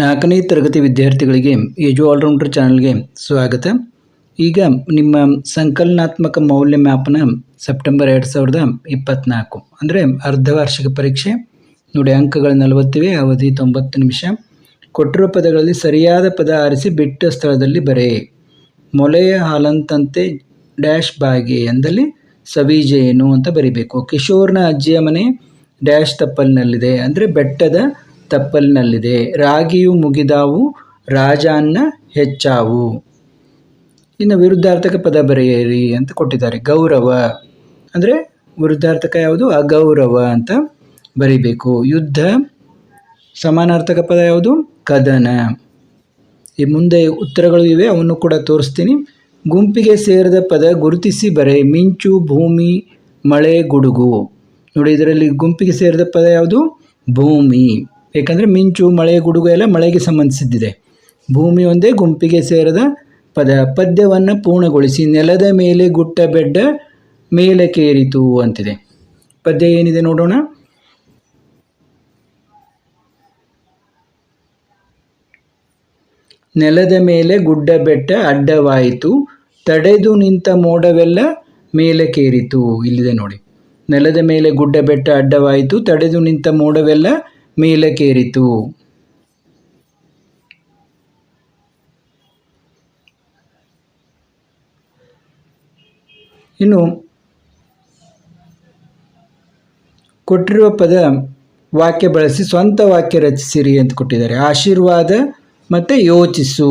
ನಾಲ್ಕನೇ ತರಗತಿ ವಿದ್ಯಾರ್ಥಿಗಳಿಗೆ ಏಜು ಆಲ್ರೌಂಡರ್ ಚಾನಲ್ಗೆ ಸ್ವಾಗತ. ಈಗ ನಿಮ್ಮ ಸಂಕಲನಾತ್ಮಕ ಮೌಲ್ಯ ಮ್ಯಾಪ್ನ ಸೆಪ್ಟೆಂಬರ್ ಎರಡು ಸಾವಿರದ ಇಪ್ಪತ್ತ್ನಾಲ್ಕು ಅಂದರೆ ಅರ್ಧ ವಾರ್ಷಿಕ ಪರೀಕ್ಷೆ. ನೋಡಿ, ಅಂಕಗಳು ನಲವತ್ತಿವೆ, ಅವಧಿ ತೊಂಬತ್ತು ನಿಮಿಷ. ಕೊಟ್ಟಿರುವ ಪದಗಳಲ್ಲಿ ಸರಿಯಾದ ಪದ ಆರಿಸಿ ಬಿಟ್ಟ ಸ್ಥಳದಲ್ಲಿ ಬರೆ. ಮೊಲೆಯ ಹಾಲಂತಂತೆ ಡ್ಯಾಶ್ ಬಾಗಿ ಎಂದಲ್ಲಿ ಸವಿಜೇನು ಅಂತ ಬರಿಬೇಕು. ಕಿಶೋರ್ನ ಅಜ್ಜಿಯ ಮನೆ ಡ್ಯಾಶ್ ತಪ್ಪಲಿನಲ್ಲಿದೆ, ಅಂದರೆ ಬೆಟ್ಟದ ತಪ್ಪಲಿನಲ್ಲಿದೆ. ರಾಗಿಯು ಮುಗಿದಾವು, ರಾಜಾನ್ನ ಹೆಚ್ಚಾವು. ಇನ್ನು ವಿರುದ್ಧಾರ್ಥಕ ಪದ ಬರೆಯಿರಿ ಅಂತ ಕೊಟ್ಟಿದ್ದಾರೆ. ಗೌರವ. ಅಂದರೆ ವಿರುದ್ಧಾರ್ಥಕ ಯಾವುದು? ಅಗೌರವ ಅಂತ ಬರೀಬೇಕು. ಯುದ್ಧ. ಸಮಾನಾರ್ಥಕ ಪದ ಯಾವುದು? ಕದನ. ಈ ಮುಂದೆ ಉತ್ತರಗಳು ಇವೆ, ಅವನ್ನು ಕೂಡ ತೋರಿಸ್ತೀನಿ. ಗುಂಪಿಗೆ ಸೇರಿದ ಪದ ಗುರುತಿಸಿ ಬರೆ. ಮಿಂಚು, ಭೂಮಿ, ಮಳೆ, ಗುಡುಗು. ನೋಡಿ, ಇದರಲ್ಲಿ ಗುಂಪಿಗೆ ಸೇರಿದ ಪದ ಯಾವುದು? ಭೂಮಿ. ಏಕೆಂದರೆ ಮಿಂಚು, ಮಳೆ, ಗುಡುಗು ಎಲ್ಲ ಮಳೆಗೆ ಸಂಬಂಧಿಸಿದ್ದಿದೆ. ಭೂಮಿ ಒಂದೇ ಗುಂಪಿಗೆ ಸೇರದ ಪದ, ಪದ್ಯವನ್ನು ಪೂರ್ಣಗೊಳಿಸಿ ನೆಲದ ಮೇಲೆ ಗುಟ್ಟ ಬೆಡ್ಡ ಮೇಲೆ ಕೇರಿತು ಅಂತಿದೆ. ಪದ್ಯ ಏನಿದೆ ನೋಡೋಣ? ನೆಲದ ಮೇಲೆ ಗುಡ್ಡ ಬೆಟ್ಟ ಅಡ್ಡವಾಯಿತು, ತಡೆದು ನಿಂತ ಮೋಡವೆಲ್ಲ ಮೇಲೆ ಕೇರಿತು. ಇಲ್ಲಿದೆ ನೋಡಿ. ನೆಲದ ಮೇಲೆ ಗುಡ್ಡ ಬೆಟ್ಟ ಅಡ್ಡವಾಯಿತು, ತಡೆದು ನಿಂತ ಮೋಡವೆಲ್ಲ ಮೇಲೆ ಕೇರಿತು ಇನ್ನು ಕೊಟ್ಟಿರುವ ಪದ ವಾಕ್ಯ ಬಳಸಿ ಸ್ವಂತ ವಾಕ್ಯ ರಚಿಸಿರಿ ಅಂತ ಕೊಟ್ಟಿದ್ದಾರೆ. ಆಶೀರ್ವಾದ ಮತ್ತು ಯೋಚಿಸು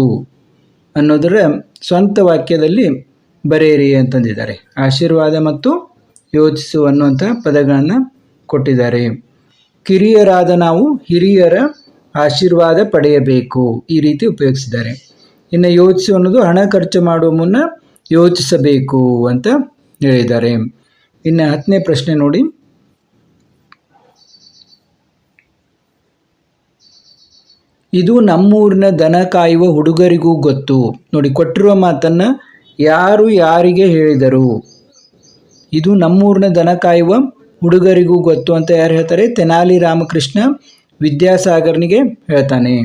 ಅನ್ನೋದರ ಸ್ವಂತ ವಾಕ್ಯದಲ್ಲಿ ಬರೆಯಿರಿ ಅಂತಂದಿದ್ದಾರೆ ಆಶೀರ್ವಾದ ಮತ್ತು ಯೋಚಿಸು ಅನ್ನುವಂಥ ಪದಗಳನ್ನು ಕೊಟ್ಟಿದ್ದಾರೆ. ಕಿರಿಯರಾದ ನಾವು ಹಿರಿಯರ ಆಶೀರ್ವಾದ ಪಡೆಯಬೇಕು ಈ ರೀತಿ ಉಪಯೋಗಿಸಿದ್ದಾರೆ. ಇನ್ನು ಯೋಚಿಸು ಅನ್ನೋದು ಹಣ ಖರ್ಚು ಮಾಡುವ ಮುನ್ನ ಯೋಚಿಸಬೇಕು ಅಂತ ಹೇಳಿದ್ದಾರೆ. ಇನ್ನು ಹತ್ತನೇ ಪ್ರಶ್ನೆ ನೋಡಿ. ಇದು ನಮ್ಮೂರಿನ ದನ ಕಾಯುವ ಹುಡುಗರಿಗೂ ಗೊತ್ತು. ನೋಡಿ, ಕೊಟ್ಟಿರುವ ಮಾತನ್ನು ಯಾರು ಯಾರಿಗೆ ಹೇಳಿದರು? ಇದು ನಮ್ಮೂರಿನ ದನ ಕಾಯುವ ಹುಡುಗರಿಗೂ ಗೊತ್ತು ಅಂತ ಯಾರು ಹೇಳ್ತಾರೆ? ತೆನಾಲಿ ರಾಮಕೃಷ್ಣ ವಿದ್ಯಾಸಾಗರ್ನಿಗೆ ಹೇಳ್ತಾನೆ.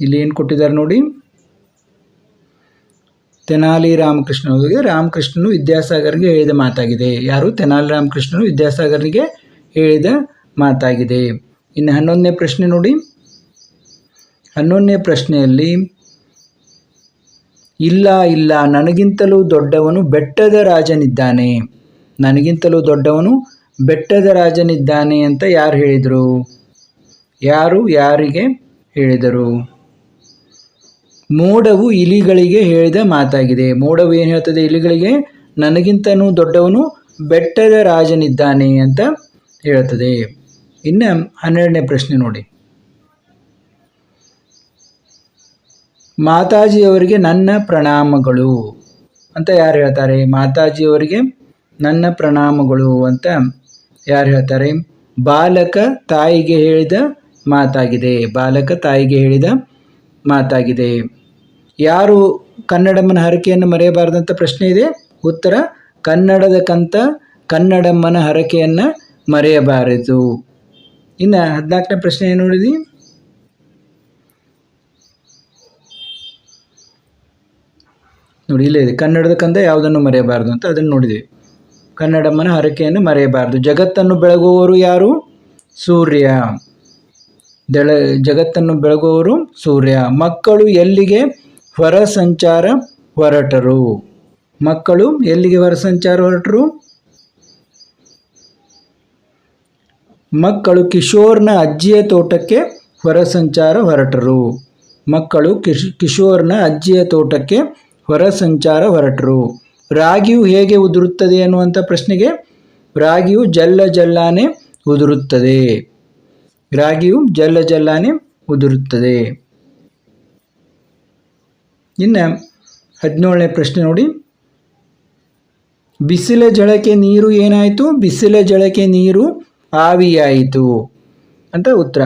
ಇಲ್ಲಿ ಏನು ಕೊಟ್ಟಿದ್ದಾರೆ ನೋಡಿ? ತೆನಾಲಿ ರಾಮಕೃಷ್ಣನಿಗೆ ರಾಮಕೃಷ್ಣನು ವಿದ್ಯಾಸಾಗರ್ಗೆ ಹೇಳಿದ ಮಾತಾಗಿದೆ. ಯಾರು? ತೆನಾಲಿ ರಾಮಕೃಷ್ಣನು ವಿದ್ಯಾಸಾಗರ್ನಿಗೆ ಹೇಳಿದ ಮಾತಾಗಿದೆ. ಇನ್ನು ಹನ್ನೊಂದನೇ ಪ್ರಶ್ನೆ ನೋಡಿ. ಹನ್ನೊಂದನೇ ಪ್ರಶ್ನೆಯಲ್ಲಿ, ಇಲ್ಲ ಇಲ್ಲ, ನನಗಿಂತಲೂ ದೊಡ್ಡವನು ಬೆಟ್ಟದ ರಾಜನಿದ್ದಾನೆ. ನನಗಿಂತಲೂ ದೊಡ್ಡವನು, ಬೆಟ್ಟದ ರಾಜನಿದ್ದಾನೆ ಅಂತ ಯಾರು ಹೇಳಿದರು? ಯಾರು ಯಾರಿಗೆ ಹೇಳಿದರು? ಮೋಡವು ಇಲಿಗಳಿಗೆ ಹೇಳಿದ ಮಾತಾಗಿದೆ. ಮೋಡವು ಏನು ಹೇಳ್ತದೆ ಇಲಿಗಳಿಗೆ? ನನಗಿಂತನೂ ದೊಡ್ಡವನು, ಬೆಟ್ಟದ ರಾಜನಿದ್ದಾನೆ ಅಂತ ಹೇಳ್ತದೆ. ಇನ್ನು ಹನ್ನೆರಡನೇ ಪ್ರಶ್ನೆ ನೋಡಿ. ಮಾತಾಜಿಯವರಿಗೆ ನನ್ನ ಪ್ರಣಾಮಗಳು ಅಂತ ಯಾರು ಹೇಳ್ತಾರೆ? ಮಾತಾಜಿಯವರಿಗೆ ನನ್ನ ಪ್ರಣಾಮಗಳು ಅಂತ ಯಾರು ಹೇಳ್ತಾರೆ? ಬಾಲಕ ತಾಯಿಗೆ ಹೇಳಿದ ಮಾತಾಗಿದೆ. ಬಾಲಕ ತಾಯಿಗೆ ಹೇಳಿದ ಮಾತಾಗಿದೆ. ಯಾರು ಕನ್ನಡಮ್ಮನ ಹರಕೆಯನ್ನು ಮರೆಯಬಾರ್ದಂತ ಪ್ರಶ್ನೆ ಇದೆ? ಉತ್ತರ ಕನ್ನಡದ ಕಂತ ಕನ್ನಡಮ್ಮನ ಹರಕೆಯನ್ನು ಮರೆಯಬಾರದು. ಇನ್ನು ಹದಿನಾಲ್ಕನೇ ಪ್ರಶ್ನೆ ಏನು ನೋಡಿದ್ವಿ ನೋಡಿ, ಇಲ್ಲೇ ಇದೆ. ಕನ್ನಡದ ಕಂದ ಯಾವುದನ್ನು ಮರೆಯಬಾರದು ಅಂತ ಅದನ್ನು ನೋಡಿದ್ವಿ. ಕನ್ನಡಮ್ಮನ ಹರಕೆಯನ್ನು ಮರೆಯಬಾರದು. ಜಗತ್ತನ್ನು ಬೆಳಗುವವರು ಯಾರು? ಸೂರ್ಯ. ದೆಳ, ಜಗತ್ತನ್ನು ಬೆಳಗುವವರು ಸೂರ್ಯ. ಮಕ್ಕಳು ಎಲ್ಲಿಗೆ ಹೊರ ಸಂಚಾರ ಹೊರಟರು? ಮಕ್ಕಳು ಎಲ್ಲಿಗೆ ಹೊರ ಸಂಚಾರ ಹೊರಟರು? ಮಕ್ಕಳು ಕಿಶೋರ್ನ ಅಜ್ಜಿಯ ತೋಟಕ್ಕೆ ಹೊರ ಸಂಚಾರ ಹೊರಟರು. ಮಕ್ಕಳು ಕಿಶ್, ಕಿಶೋರ್ನ ಅಜ್ಜಿಯ ತೋಟಕ್ಕೆ ಹೊರ ಸಂಚಾರ ಹೊರಟರು. ರಾಗಿಯು ಹೇಗೆ ಉದುರುತ್ತದೆ ಅನ್ನುವಂಥ ಪ್ರಶ್ನೆಗೆ ರಾಗಿಯು ಜಲ್ಲ ಜಲ್ಲಾನೆ ಉದುರುತ್ತದೆ. ರಾಗಿಯು ಜಲ್ಲ ಜಲ್ಲಾನೆ ಉದುರುತ್ತದೆ. ಇನ್ನು ಹದಿನೇಳನೇ ಪ್ರಶ್ನೆ ನೋಡಿ. ಬಿಸಿಲ ಜಳಕೆ ನೀರು ಏನಾಯಿತು? ಬಿಸಿಲ ಜಳಕೆ ನೀರು ಆವಿಯಾಯಿತು ಅಂತ ಉತ್ತರ.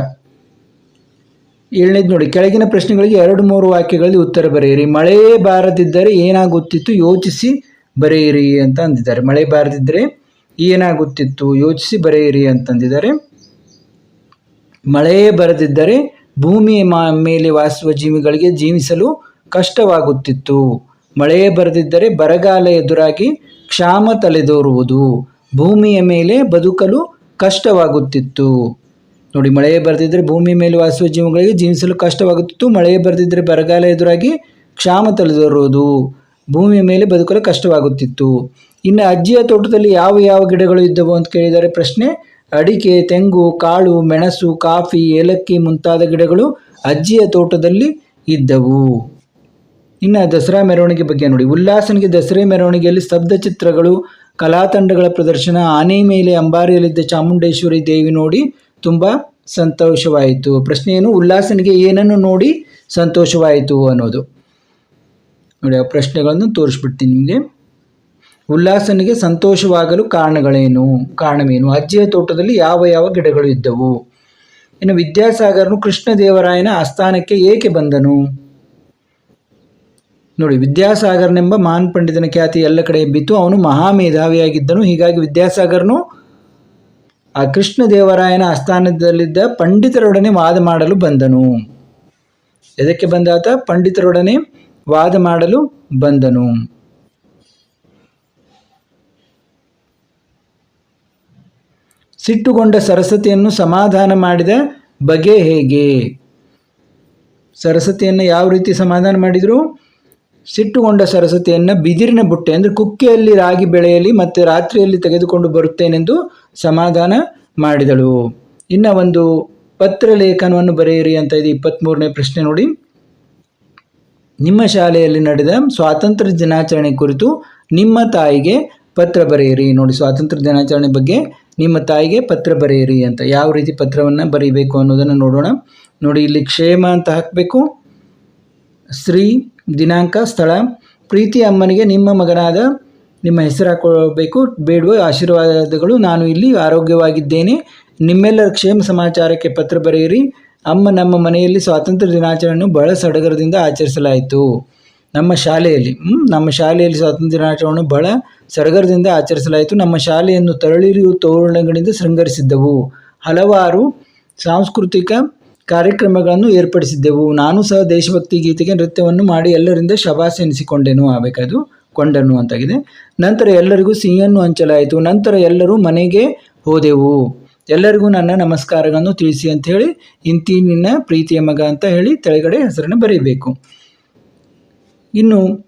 ಏಳನೇದು ನೋಡಿ. ಕೆಳಗಿನ ಪ್ರಶ್ನೆಗಳಿಗೆ ಎರಡು ಮೂರು ವಾಕ್ಯಗಳಲ್ಲಿ ಉತ್ತರ ಬರೆಯಿರಿ. ಮಳೆಯೇ ಬಾರದಿದ್ದರೆ ಏನಾಗುತ್ತಿತ್ತು? ಯೋಚಿಸಿ. ಬರೆಯಿರಿ ಅಂತ ಅಂದಿದ್ದಾರೆ. ಮಳೆ ಬಾರದಿದ್ದರೆ ಏನಾಗುತ್ತಿತ್ತು? ಯೋಚಿಸಿ ಬರೆಯಿರಿ ಅಂತಂದಿದ್ದಾರೆ ಮಳೆಯೇ ಬರದಿದ್ದರೆ ಭೂಮಿಯ ಮೇಲೆ ವಾಸಿಸುವ ಜೀವಿಗಳಿಗೆ ಜೀವಿಸಲು ಕಷ್ಟವಾಗುತ್ತಿತ್ತು. ಮಳೆಯೇ ಬರದಿದ್ದರೆ ಬರಗಾಲ ಎದುರಾಗಿ ಕ್ಷಾಮ ತಲೆದೋರುವುದು. ಭೂಮಿಯ ಮೇಲೆ ಬದುಕಲು ಕಷ್ಟವಾಗುತ್ತಿತ್ತು. ನೋಡಿ ಮಳೆಯೇ ಬರೆದಿದ್ದರೆ ಭೂಮಿ ಮೇಲೆ ವಾಸಿಸುವ ಜೀವಿಗಳಿಗೆ ಜೀವಿಸಲು ಕಷ್ಟವಾಗುತ್ತಿತ್ತು. ಮಳೆಯೇ ಬರೆದಿದ್ದರೆ ಬರಗಾಲ ಎದುರಾಗಿ ಕ್ಷಾಮ ತಲೆದೋರುವುದು. ಭೂಮಿಯ ಮೇಲೆ ಬದುಕಲು ಕಷ್ಟವಾಗುತ್ತಿತ್ತು. ಇನ್ನು ಅಜ್ಜಿಯ ತೋಟದಲ್ಲಿ ಯಾವ ಯಾವ ಗಿಡಗಳು ಇದ್ದವು ಅಂತ ಕೇಳಿದರೆ ಪ್ರಶ್ನೆ, ಅಡಿಕೆ, ತೆಂಗು, ಕಾಳು, ಮೆಣಸು, ಕಾಫಿ, ಏಲಕ್ಕಿ ಮುಂತಾದ ಗಿಡಗಳು ಅಜ್ಜಿಯ ತೋಟದಲ್ಲಿ ಇದ್ದವು. ಇನ್ನು ದಸರಾ ಮೆರವಣಿಗೆ ಬಗ್ಗೆ ನೋಡಿ. ಉಲ್ಲಾಸನಿಗೆ ದಸರಾ ಮೆರವಣಿಗೆಯಲ್ಲಿ ಸ್ತಬ್ಧ ಚಿತ್ರಗಳು, ಕಲಾತಂಡಗಳ ಪ್ರದರ್ಶನ, ಆನೆ ಮೇಲೆ ಅಂಬಾರಿಯಲ್ಲಿದ್ದ ಚಾಮುಂಡೇಶ್ವರಿ ದೇವಿ ನೋಡಿ ತುಂಬ ಸಂತೋಷವಾಯಿತು. ಪ್ರಶ್ನೆಯನ್ನು ಉಲ್ಲಾಸನಿಗೆ ಏನನ್ನು ನೋಡಿ ಸಂತೋಷವಾಯಿತು ಅನ್ನೋದು. ನೋಡಿ, ಆ ಪ್ರಶ್ನೆಗಳನ್ನು ತೋರಿಸ್ಬಿಡ್ತೀನಿ ನಿಮಗೆ. ಉಲ್ಲಾಸನಿಗೆ ಸಂತೋಷವಾಗಲು ಕಾರಣಗಳೇನು? ಕಾರಣವೇನು? ಅಜ್ಜಿಯ ತೋಟದಲ್ಲಿ ಯಾವ ಯಾವ ಗಿಡಗಳು ಇದ್ದವು? ಇನ್ನು ವಿದ್ಯಾಸಾಗರನು ಕೃಷ್ಣದೇವರಾಯನ ಆಸ್ಥಾನಕ್ಕೆ ಏಕೆ ಬಂದನು? ನೋಡಿ, ವಿದ್ಯಾಸಾಗರನೆಂಬ ಮಹಾನ್ ಪಂಡಿತನ ಖ್ಯಾತಿ ಎಲ್ಲ ಕಡೆ ಎಬ್ಬಿತ್ತು ಅವನು ಮಹಾಮೇಧಾವಿಯಾಗಿದ್ದನು. ಹೀಗಾಗಿ ವಿದ್ಯಾಸಾಗರನು ಆ ಕೃಷ್ಣದೇವರಾಯನ ಆಸ್ಥಾನದಲ್ಲಿದ್ದ ಪಂಡಿತರೊಡನೆ ವಾದ ಮಾಡಲು ಬಂದನು. ಎದಕ್ಕೆ ಬಂದಾತ? ಪಂಡಿತರೊಡನೆ ವಾದ ಮಾಡಲು ಬಂದನು. ಸಿಟ್ಟುಗೊಂಡ ಸರಸ್ವತಿಯನ್ನು ಸಮಾಧಾನ ಮಾಡಿದ ಬಗೆ ಹೇಗೆ? ಸರಸ್ವತಿಯನ್ನು ಯಾವ ರೀತಿ ಸಮಾಧಾನ ಮಾಡಿದರು? ಸಿಟ್ಟುಗೊಂಡ ಸರಸ್ವತಿಯನ್ನು ಬಿದಿರಿನ ಬುಟ್ಟೆ, ಅಂದರೆ ಕುಕ್ಕೆಯಲ್ಲಿ ರಾಗಿ ಬೆಳೆಯಲಿ ಮತ್ತು ರಾತ್ರಿಯಲ್ಲಿ ತೆಗೆದುಕೊಂಡು ಬರುತ್ತೇನೆಂದು ಸಮಾಧಾನ ಮಾಡಿದಳು. ಇನ್ನು ಒಂದು ಪತ್ರ ಲೇಖನವನ್ನು ಬರೆಯಿರಿ ಅಂತ ಇದೆ ಇಪ್ಪತ್ತ್ಮೂರನೇ ಪ್ರಶ್ನೆ ನೋಡಿ. ನಿಮ್ಮ ಶಾಲೆಯಲ್ಲಿ ನಡೆದ ಸ್ವಾತಂತ್ರ್ಯ ದಿನಾಚರಣೆ ಕುರಿತು ನಿಮ್ಮ ತಾಯಿಗೆ ಪತ್ರ ಬರೆಯಿರಿ. ನೋಡಿ, ಸ್ವಾತಂತ್ರ್ಯ ದಿನಾಚರಣೆ ಬಗ್ಗೆ ನಿಮ್ಮ ತಾಯಿಗೆ ಪತ್ರ ಬರೆಯಿರಿ ಅಂತ. ಯಾವ ರೀತಿ ಪತ್ರವನ್ನು ಬರೀಬೇಕು ಅನ್ನೋದನ್ನು ನೋಡೋಣ. ನೋಡಿ, ಇಲ್ಲಿ ಕ್ಷೇಮ ಅಂತ ಹಾಕಬೇಕು. ಶ್ರೀ ದಿನಾಂಕ, ಸ್ಥಳ. ಪ್ರೀತಿ ಅಮ್ಮನಿಗೆ ನಿಮ್ಮ ಮಗನಾದ ನಿಮ್ಮ ಹೆಸರು ಹಾಕೋಬೇಕು ಬೇಡುವ ಆಶೀರ್ವಾದಗಳು ನಾನು ಇಲ್ಲಿ ಆರೋಗ್ಯವಾಗಿದ್ದೇನೆ. ನಿಮ್ಮೆಲ್ಲರ ಕ್ಷೇಮ ಸಮಾಚಾರಕ್ಕೆ ಪತ್ರ ಬರೆಯಿರಿ. ಅಮ್ಮ ನಮ್ಮ ಮನೆಯಲ್ಲಿ ಸ್ವಾತಂತ್ರ್ಯ ದಿನಾಚರಣೆಯನ್ನು ಬಹಳ ಸಡಗರದಿಂದ ಆಚರಿಸಲಾಯಿತು. ನಮ್ಮ ಶಾಲೆಯಲ್ಲಿ ನಮ್ಮ ಶಾಲೆಯಲ್ಲಿ ಸ್ವಾತಂತ್ರ್ಯ ದಿನಾಚರಣೆಯನ್ನು ಬಹಳ ಸಡಗರದಿಂದ ಆಚರಿಸಲಾಯಿತು. ನಮ್ಮ ಶಾಲೆಯನ್ನು ತರಳಿರಿಯು ತೋರಣಗಳಿಂದ ಶೃಂಗರಿಸಿದ್ದವು. ಹಲವಾರು ಸಾಂಸ್ಕೃತಿಕ ಕಾರ್ಯಕ್ರಮಗಳನ್ನು ಏರ್ಪಡಿಸಿದ್ದೆವು. ನಾನು ಸಹ ದೇಶಭಕ್ತಿ ಗೀತೆಗೆ ನೃತ್ಯವನ್ನು ಮಾಡಿ ಎಲ್ಲರಿಂದ ಶಬಾಸ್ ಎನಿಸಿಕೊಂಡೆನು ಆಗಬೇಕಾದ್ರು ಕೊಂಡನು ಅಂತಾಗಿದೆ. ನಂತರ ಎಲ್ಲರಿಗೂ ಸಿಹಿಯನ್ನು ಹಂಚಲಾಯಿತು. ನಂತರ ಎಲ್ಲರೂ ಮನೆಗೆ ಹೋದೆವು. ಎಲ್ಲರಿಗೂ ನನ್ನ ನಮಸ್ಕಾರಗಳನ್ನು ತಿಳಿಸಿ ಅಂತ ಹೇಳಿ ಇಂತಿ ನಿನ್ನ ಪ್ರೀತಿಯ ಮಗ ಅಂತ ಹೇಳಿ ತೆಳಗಡೆ ಹೆಸರನ್ನು ಬರೀಬೇಕು. ಇನ್ನು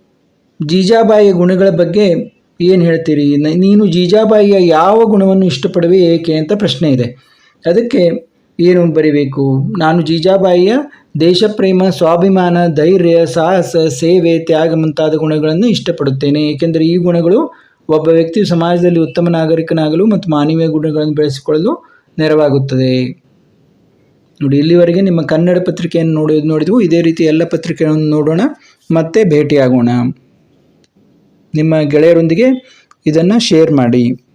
ಜೀಜಾಬಾಯಿಯ ಗುಣಗಳ ಬಗ್ಗೆ ಏನು ಹೇಳ್ತೀರಿ? ನೀನು ಜೀಜಾಬಾಯಿಯ ಯಾವ ಗುಣವನ್ನು ಇಷ್ಟಪಡುವೆ ಏಕೆ ಅಂತ ಪ್ರಶ್ನೆ ಇದೆ. ಅದಕ್ಕೆ ಏನು ಬರಿಬೇಕು? ನಾನು ಜೀಜಾಬಾಯಿಯ ದೇಶಪ್ರೇಮ, ಸ್ವಾಭಿಮಾನ, ಧೈರ್ಯ, ಸಾಹಸ, ಸೇವೆ, ತ್ಯಾಗ ಮುಂತಾದ ಗುಣಗಳನ್ನು ಇಷ್ಟಪಡುತ್ತೇನೆ. ಏಕೆಂದರೆ ಈ ಗುಣಗಳು ಒಬ್ಬ ವ್ಯಕ್ತಿಯು ಸಮಾಜದಲ್ಲಿ ಉತ್ತಮ ನಾಗರಿಕನಾಗಲು ಮತ್ತು ಮಾನವೀಯ ಗುಣಗಳನ್ನು ಬೆಳೆಸಿಕೊಳ್ಳಲು ನೆರವಾಗುತ್ತದೆ. ನೋಡಿ, ಇಲ್ಲಿವರೆಗೆ ನಿಮ್ಮ ಕನ್ನಡ ಪತ್ರಿಕೆಯನ್ನು ನೋಡಿ, ನೋಡಿದ್ವು. ಇದೇ ರೀತಿ ಎಲ್ಲ ಪತ್ರಿಕೆಗಳನ್ನು ನೋಡೋಣ, ಮತ್ತೆ ಭೇಟಿಯಾಗೋಣ. ನಿಮ್ಮ ಗೆಳೆಯರೊಂದಿಗೆ ಇದನ್ನು ಶೇರ್ ಮಾಡಿ.